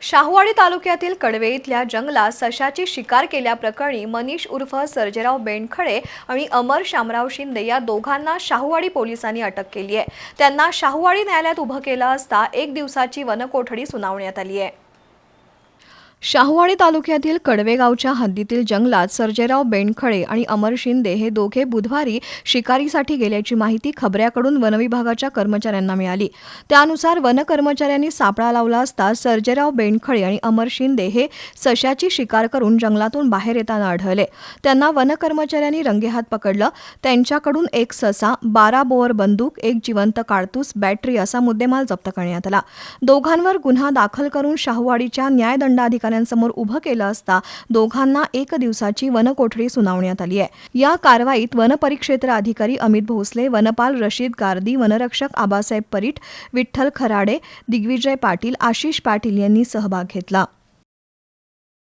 शाहूवाडी तालुक्यातील कडवे इथल्या जंगलात सशाची शिकार केल्याप्रकरणी मनीष उर्फ सर्जेराव बेंडखळे आणि अमर शामराव शिंदे या दोघांना शाहूवाडी पोलिसांनी अटक केली आहे. त्यांना शाहूवाडी न्यायालयात उभं केलं असता एक दिवसाची वनकोठडी सुनावण्यात आली आहे. शाहूवाडी तालुक्यातील कडवे गावच्या हद्दीतील जंगलात सर्जेराव बेंडखळे आणि अमर शिंदे हे दोघे बुधवारी शिकारीसाठी गेल्याची माहिती खबऱ्याकडून वनविभागाच्या कर्मचाऱ्यांना मिळाली. त्यानुसार वन कर्मचाऱ्यांनी सापळा लावला असता सर्जेराव बेंडखळे आणि अमर शिंदे हे सशाची शिकार करून जंगलातून बाहेर येताना आढळले. त्यांना वन कर्मचाऱ्यांनी रंगेहात पकडलं. त्यांच्याकडून एक ससा बारा बोअर बंदूक एक जिवंत काडतूस बॅटरी असा मुद्देमाल जप्त करण्यात आला. दोघांवर गुन्हा दाखल करून शाहूवाडीच्या अधिकाऱ्यांसमोर उभं केलं असता दोघांना एक दिवसाची वनकोठडी सुनावण्यात आली आहे. या कारवाईत वनपरिक्षेत्र अधिकारी अमित भोसले वनपाल रशीद गार्दी वनरक्षक आबासाहेब परीट विठ्ठल खराडे दिग्विजय पाटील आशिष पाटील यांनी सहभाग घेतला.